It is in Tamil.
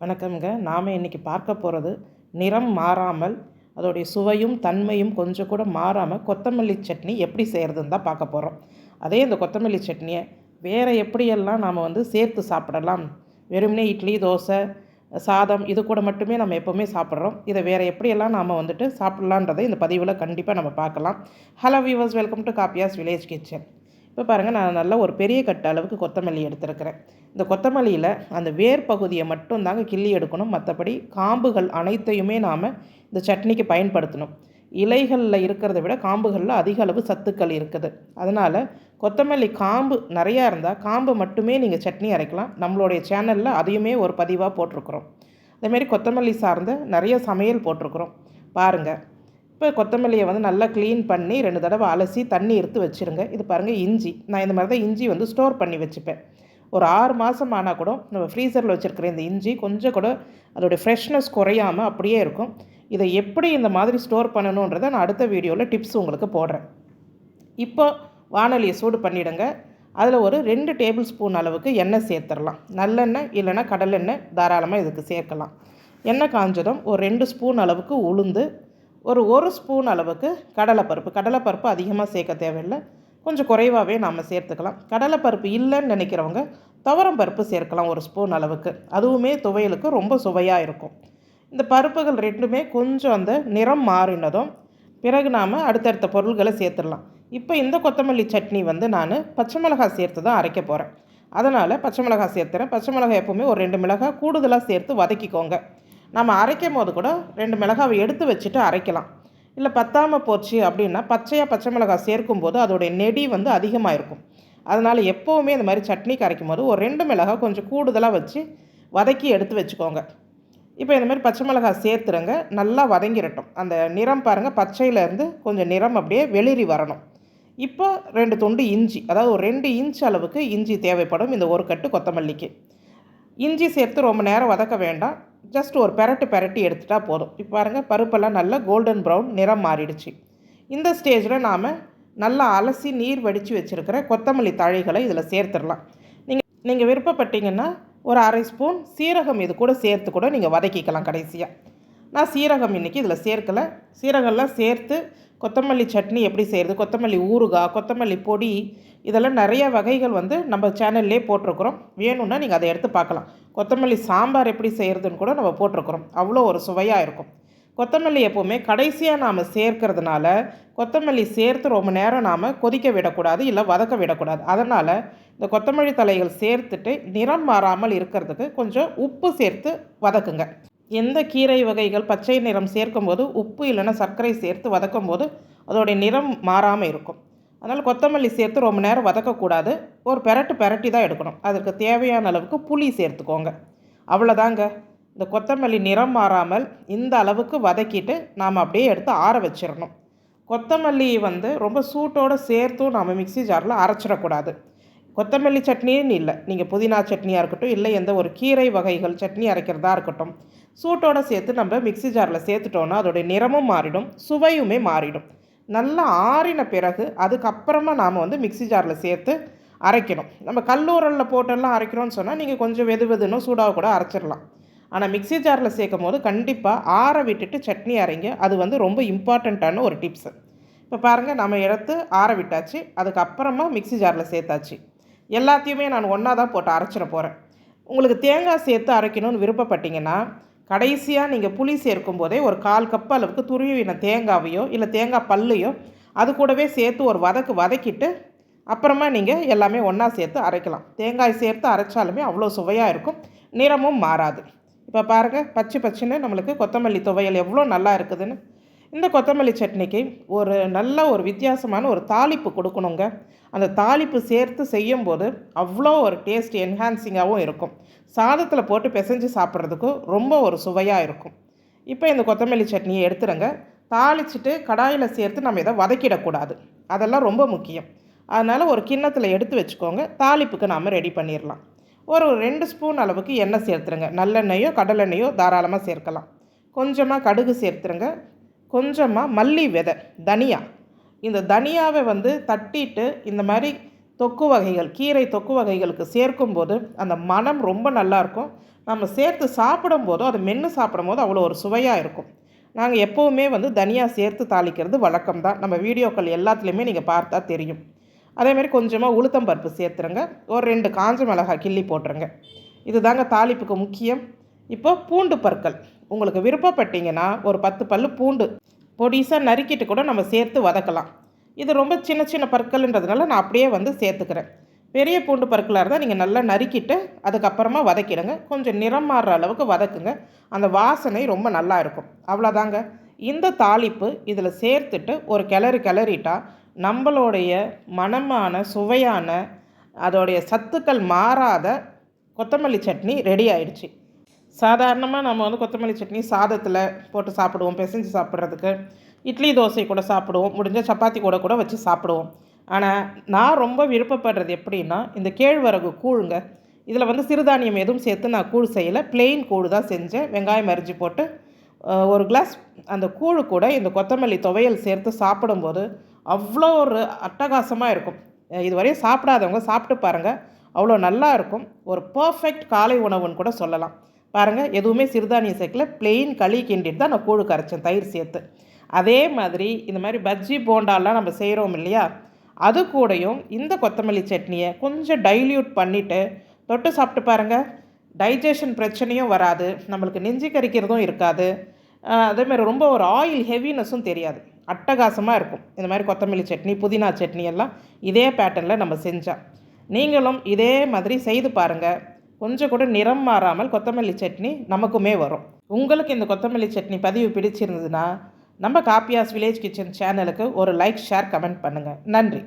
வணக்கம்ங்க. நாம் இன்றைக்கி பார்க்க போகிறது நிறம் மாறாமல் அதோடைய சுவையும் தன்மையும் கொஞ்சம் கூட மாறாமல் கொத்தமல்லி சட்னி எப்படி செய்கிறதுன்னு தான் பார்க்க போகிறோம் அதே இந்த கொத்தமல்லி சட்னியை வேறு எப்படியெல்லாம் நாம் வந்து சேர்த்து சாப்பிடலாம்? வெறுமனே இட்லி தோசை சாதம் இது கூட மட்டுமே நம்ம எப்போவுமே சாப்பிட்றோம். இதை வேறு எப்படியெல்லாம் நாம் வந்துட்டு சாப்பிட்லான்றதை இந்த பதிவில் கண்டிப்பாக நம்ம பார்க்கலாம். Hello viewers welcome to Kaappiyas village kitchen இப்போ பாருங்கள் நான் நல்லா ஒரு பெரிய கட்டு அளவுக்கு கொத்தமல்லி எடுத்துருக்கிறேன். இந்த கொத்தமல்லியில் அந்த வேர் பகுதியை மட்டும் தாங்க கிள்ளி எடுக்கணும். மற்றபடி காம்புகள் அனைத்தையுமே நாம் இந்த சட்னிக்கு பயன்படுத்தணும். இலைகளில் இருக்கிறத விட காம்புகளில் அதிக அளவு சத்துக்கள் இருக்குது. அதனால் கொத்தமல்லி காம்பு நிறையா இருந்தால் காம்பு மட்டுமே நீங்கள் சட்னி அரைக்கலாம். நம்மளுடைய சேனலில் அதையுமே ஒரு பதிவாக போட்டிருக்குறோம். அதேமாரி கொத்தமல்லி சார்ந்த நிறைய சமையல் போட்டிருக்குறோம். பாருங்கள் இப்போ கொத்தமல்லியை வந்து நல்லா க்ளீன் பண்ணி ரெண்டு தடவை அலசி தண்ணி எடுத்து வச்சுருங்க. இது பாருங்கள் இஞ்சி. நான் இந்த மாதிரி தான் இஞ்சி வந்து ஸ்டோர் பண்ணி வச்சுப்பேன். ஒரு ஆறு மாதம் ஆனால் கூட நம்ம ஃப்ரீசரில் வச்சுருக்கிற இந்த இஞ்சி கொஞ்சம் கூட அதோடய ஃப்ரெஷ்னஸ் குறையாமல் அப்படியே இருக்கும். இதை எப்படி இந்த மாதிரி ஸ்டோர் பண்ணணுன்றதை நான் அடுத்த வீடியோவில் டிப்ஸ் உங்களுக்கு போடுறேன். இப்போ வானொலியை சூடு பண்ணிவிடுங்க அதில் ஒரு ரெண்டு டேபிள் ஸ்பூன் அளவுக்கு எண்ணெய் சேர்த்துடலாம். நல்லெண்ணெய் இல்லைன்னா கடலெண்ணெய் தாராளமாக இதுக்கு சேர்க்கலாம். எண்ணெய் காஞ்சதும் ஒரு ரெண்டு ஸ்பூன் அளவுக்கு உளுந்து ஒரு ஒரு ஸ்பூன் அளவுக்கு கடலைப்பருப்பு. கடலைப்பருப்பு அதிகமாக சேர்க்க தேவையில்லை. கொஞ்சம் குறைவாகவே நாம் சேர்த்துக்கலாம். கடலைப்பருப்பு இல்லைன்னு நினைக்கிறவங்க துவரம் பருப்பு சேர்க்கலாம் ஒரு ஸ்பூன் அளவுக்கு. அதுவுமே துவையலுக்கு ரொம்ப சுவையாக இருக்கும். இந்த பருப்புகள் ரெண்டுமே கொஞ்சம் அந்த நிறம் மாறினதும் பிறகு நாம் அடுத்தடுத்த பொருள்களை சேர்த்துடலாம். இப்போ இந்த கொத்தமல்லி சட்னி வந்து நான் பச்சை மிளகாய் சேர்த்து தான் அரைக்க போகிறேன் அதனால் பச்சை மிளகாய் சேர்த்துறேன். பச்சை மிளகாய் எப்போவுமே ஒரு ரெண்டு மிளகாய் கூடுதலாக சேர்த்து வதக்கிக்கோங்க. நம்ம அரைக்கும் போது கூட ரெண்டு மிளகாவை எடுத்து வச்சுட்டு அரைக்கலாம். இல்லை பத்தாமல் போச்சு அப்படின்னா பச்சையாக பச்சை மிளகாய் சேர்க்கும்போது அதோடைய நெடி வந்து அதிகமாக இருக்கும். அதனால் எப்போவுமே இந்த மாதிரி சட்னி கரைக்கும் போது ஒரு ரெண்டு மிளகாய் கொஞ்சம் கூடுதலாக வச்சு வதக்கி எடுத்து வச்சுக்கோங்க. இப்போ இந்த மாதிரி பச்சை மிளகாய் சேர்த்துருங்க. நல்லா வதங்கிடட்டும் அந்த நிறம் பாருங்கள் பச்சையிலேருந்து கொஞ்சம் நிறம் அப்படியே வெளிரி வரணும். இப்போ ரெண்டு துண்டு இஞ்சி அதாவது ஒரு ரெண்டு இன்ச் அளவுக்கு இஞ்சி தேவைப்படும் இந்த ஒரு கட்டு கொத்தமல்லிக்கு. இஞ்சி சேர்த்து ரொம்ப நேரம் வதக்க வேண்டாம். ஜஸ்ட் ஒரு பெரட்டு பெரட்டி எடுத்துட்டால் போதும். இப்போ பாருங்கள் பருப்பெல்லாம் நல்லா கோல்டன் ப்ரௌன் நிறம் மாறிடுச்சு. இந்த ஸ்டேஜில் நாம் நல்லா அலசி நீர் வடித்து வச்சுருக்கிற கொத்தமல்லி தழைகளை இதில் சேர்த்துடலாம். நீங்கள் நீங்கள் விருப்பப்பட்டீங்கன்னா ஒரு அரை ஸ்பூன் சீரகம் இது கூட சேர்த்து கூட நீங்கள் வதக்கிக்கலாம் கடைசியாக நான் சீரகம் இன்றைக்கி இதில் சேர்க்கலை. சீரகம்லாம் சேர்த்து கொத்தமல்லி சட்னி எப்படி செய்கிறது கொத்தமல்லி ஊறுகாய் கொத்தமல்லி பொடி இதெல்லாம் நிறைய வகைகள் வந்து நம்ம சேனல்லே போட்டிருக்கிறோம். வேணும்னா நீங்கள் அதை எடுத்து பார்க்கலாம். கொத்தமல்லி சாம்பார் எப்படி செய்கிறதுன்னு கூட நம்ம போட்டிருக்கிறோம். அவ்வளோ ஒரு சுவையாக இருக்கும். கொத்தமல்லி எப்போவுமே கடைசியாக நாம் சேர்க்கறதுனால கொத்தமல்லி சேர்த்து ரொம்ப நேரம் நாம் கொதிக்க விடக்கூடாது இல்லை வதக்க விடக்கூடாது. அதனால் இந்த கொத்தமல்லி தலைகள் சேர்த்துட்டு நிறம் மாறாமல் இருக்கிறதுக்கு கொஞ்சம் உப்பு சேர்த்து வதக்குங்க. எந்த கீரை வகைகள் பச்சை நிறம் சேர்க்கும்போது உப்பு இல்லைன்னா சர்க்கரை சேர்த்து வதக்கும்போது அதோடைய நிறம் மாறாமல் இருக்கும். அதனால் கொத்தமல்லி சேர்த்து ரொம்ப நேரம் வதக்கக்கூடாது. ஒரு பெரட்டு பெரட்டி தான் எடுக்கணும். அதுக்கு தேவையான அளவுக்கு புளி சேர்த்துக்கோங்க. அவ்வளோதாங்க. இந்த கொத்தமல்லி நிறம் மாறாமல் இந்த அளவுக்கு வதக்கிட்டு நாம் அப்படியே எடுத்து ஆற வச்சிடணும். கொத்தமல்லி வந்து ரொம்ப சூட்டோடு சேர்த்தும் நாம் மிக்சி ஜாரில் அரைச்சிடக்கூடாது. கொத்தமல்லி சட்னின்னு இல்லை. நீங்கள் புதினா சட்னியாக இருக்கட்டும் இல்லை எந்த ஒரு கீரை வகைகள் சட்னி அரைக்கிறதா இருக்கட்டும் சூட்டோடு சேர்த்து நம்ம மிக்சி ஜாரில் சேர்த்துட்டோன்னா அதோடைய நிறமும் மாறிடும் சுவையுமே மாறிடும். நல்லா ஆறின பிறகு அதுக்கப்புறமா நாம் வந்து மிக்சி ஜாரில் சேர்த்து அரைக்கணும். நம்ம கல்லூரலில் போட்டெல்லாம் அரைக்கிறோன்னு சொன்னால் நீங்கள் கொஞ்சம் வெது வெதுன்னு சூடாக கூட அரைச்சிடலாம் ஆனால் மிக்சி ஜாரில் சேர்க்கும் போது கண்டிப்பாக ஆற விட்டுட்டு சட்னி அரைங்க. அது வந்து ரொம்ப இம்பார்ட்டண்ட்டான ஒரு டிப்ஸு. இப்போ பாருங்கள் நம்ம எடுத்து ஆற விட்டாச்சு. அதுக்கப்புறமா மிக்சி ஜாரில் சேர்த்தாச்சு. எல்லாத்தையுமே நான் ஒன்றா தான் போட்டு அரைச்சிட போகிறேன் உங்களுக்கு தேங்காய் சேர்த்து அரைக்கணும்னு விருப்பப்பட்டீங்கன்னா கடைசியாக நீங்கள் புளி சேர்க்கும் போதே ஒரு கால் கப் அளவுக்கு துருவின தேங்காவையோ இல்லை தேங்காய் பல்லையோ அது கூடவே சேர்த்து ஒரு வதக்கு வதக்கிட்டு அப்புறமா நீங்கள் எல்லாமே ஒன்றா சேர்த்து அரைக்கலாம். தேங்காய் சேர்த்து அரைச்சாலுமே அவ்வளோ சுவையாக இருக்கும். நிறமும் மாறாது. இப்போ பாருங்கள் பச்சை பச்சைன்னு நம்மளுக்கு கொத்தமல்லி துவையல் எவ்வளோ நல்லா இருக்குதுன்னு. இந்த கொத்தமல்லி சட்னிக்கு ஒரு நல்ல ஒரு வித்தியாசமான ஒரு தாளிப்பு கொடுக்கணுங்க. அந்த தாளிப்பு சேர்த்து செய்யும்போது அவ்வளோ ஒரு டேஸ்ட் என்ஹான்சிங்காகவும் இருக்கும். சாதத்தில் போட்டு பிசைஞ்சு சாப்பிட்றதுக்கும் ரொம்ப ஒரு சுவையாக இருக்கும். இப்போ இந்த கொத்தமல்லி சட்னியை எடுத்துருங்க. தாளிச்சிட்டு கடாயில் சேர்த்து நம்ம இதை வதக்கிடக்கூடாது. அதெல்லாம் ரொம்ப முக்கியம். அதனால் ஒரு கிண்ணத்தில் எடுத்து வச்சுக்கோங்க. தாளிப்புக்கு நாம் ரெடி பண்ணிடலாம் ஒரு ரெண்டு ஸ்பூன் அளவுக்கு எண்ணெய் சேர்த்துருங்க. நல்லெண்ணெயோ கடலெண்ணெயோ தாராளமாக சேர்க்கலாம். கொஞ்சமாக கடுகு சேர்த்துருங்க. கொஞ்சமாக மல்லி விதை தனியா. இந்த தனியாவை வந்து தட்டிட்டு இந்த மாதிரி தொக்கு வகைகள் கீரை தொக்கு வகைகளுக்கு சேர்க்கும்போது அந்த மனம் ரொம்ப நல்லாயிருக்கும் நம்ம சேர்த்து சாப்பிடும்போதோ அது மென்று சாப்பிடும்போது அவ்வளோ ஒரு சுவையாக இருக்கும். நாங்கள் எப்போவுமே வந்து தனியா சேர்த்து தாளிக்கிறது வழக்கம் தான். நம்ம வீடியோக்கள் எல்லாத்துலேயுமே நீங்கள் பார்த்தா தெரியும். அதேமாதிரி கொஞ்சமாக உளுத்தம் பருப்பு சேர்த்துருங்க. ஒரு ரெண்டு காஞ்ச மிளகாய் கிள்ளி போட்டுருங்க. இது தாங்க தாளிப்புக்கு முக்கியம். இப்போ பூண்டு பற்கள். உங்களுக்கு விருப்பப்பட்டீங்கன்னா ஒரு பத்து பல் பூண்டு பொடிசாக நறுக்கிட்டு கூட நம்ம சேர்த்து வதக்கலாம். இது ரொம்ப சின்ன சின்ன பற்கள்ன்றதுனால நான் அப்படியே வந்து சேர்த்துக்கிறேன். பெரிய பூண்டு பற்களாக இருந்தால் நீங்கள் நல்லா நறுக்கிட்டு அதுக்கப்புறமா வதக்கிடுங்க. கொஞ்சம் நிறம் மாறுற அளவுக்கு வதக்குங்க. அந்த வாசனை ரொம்ப நல்லா இருக்கும். அவ்வளோதாங்க. இந்த தாளிப்பு இதில் சேர்த்துட்டு ஒரு கிளறி கிளறிட்டா நம்மளுடைய மணமான சுவையான அதோடைய சத்துக்கள் மாறாத கொத்தமல்லி சட்னி ரெடி ஆயிடுச்சு. சாதாரணமாக நம்ம வந்து கொத்தமல்லி சட்னி சாதத்தில் போட்டு சாப்பிடுவோம் பிசைஞ்சு சாப்பிட்றதுக்கு. இட்லி தோசை கூட சாப்பிடுவோம் முடிஞ்ச சப்பாத்தி கூட கூட வச்சு சாப்பிடுவோம். ஆனால் நான் ரொம்ப விருப்பப்படுறது எப்படின்னா இந்த கேழ்வரகு கூழுங்க. இதில் வந்து சிறுதானியம் எதுவும் சேர்த்து நான் கூழ் செய்யலை. பிளெயின் கூழ் தான் செஞ்சேன். வெங்காயம் அரிஞ்சு போட்டு ஒரு கிளாஸ் அந்த கூழு கூட இந்த கொத்தமல்லி துவையல் சேர்த்து சாப்பிடும்போது அவ்வளோ ஒரு அட்டகாசமாக இருக்கும். இதுவரையும் சாப்பிடாதவங்க சாப்பிட்டு பாருங்கள் அவ்வளோ நல்லா இருக்கும். ஒரு பர்ஃபெக்ட் காலை உணவுன்னு கூட சொல்லலாம். பாருங்கள் எதுவுமே சிறுதானியம் சேர்க்கல பிளெயின் களி கிண்டிட்டு தான் நான் கூழு கரைச்சேன் தயிர் சேர்த்து. அதே மாதிரி இந்த மாதிரி பஜ்ஜி போண்டாலாம் நம்ம செய்கிறோம் இல்லையா? அது கூடயும் இந்த கொத்தமல்லி சட்னியை கொஞ்சம் டைல்யூட் பண்ணிவிட்டு தொட்டு சாப்பிட்டு பாருங்கள் டைஜஷன் பிரச்சனையும் வராது நம்மளுக்கு நெஞ்சு கரிக்கிறதும் இருக்காது. அதேமாதிரி ரொம்ப ஒரு ஆயில் ஹெவினஸும் தெரியாது அட்டகாசமாக இருக்கும். இந்த மாதிரி கொத்தமல்லி சட்னி புதினா சட்னி எல்லாம் இதே பேட்டர்னில் நம்ம செஞ்சால் நீங்களும் இதே மாதிரி செய்து பாருங்கள் கொஞ்சம் கூட நிறம் மாறாமல் கொத்தமல்லி சட்னி நமக்குமே வரும். உங்களுக்கு இந்த கொத்தமல்லி சட்னி பதிவு பிடிச்சிருந்ததுன்னா நம்ம காப்பியாஸ் வில்லேஜ் கிச்சன் சேனலுக்கு ஒரு லைக் ஷேர் கமெண்ட் பண்ணுங்கள் நன்றி.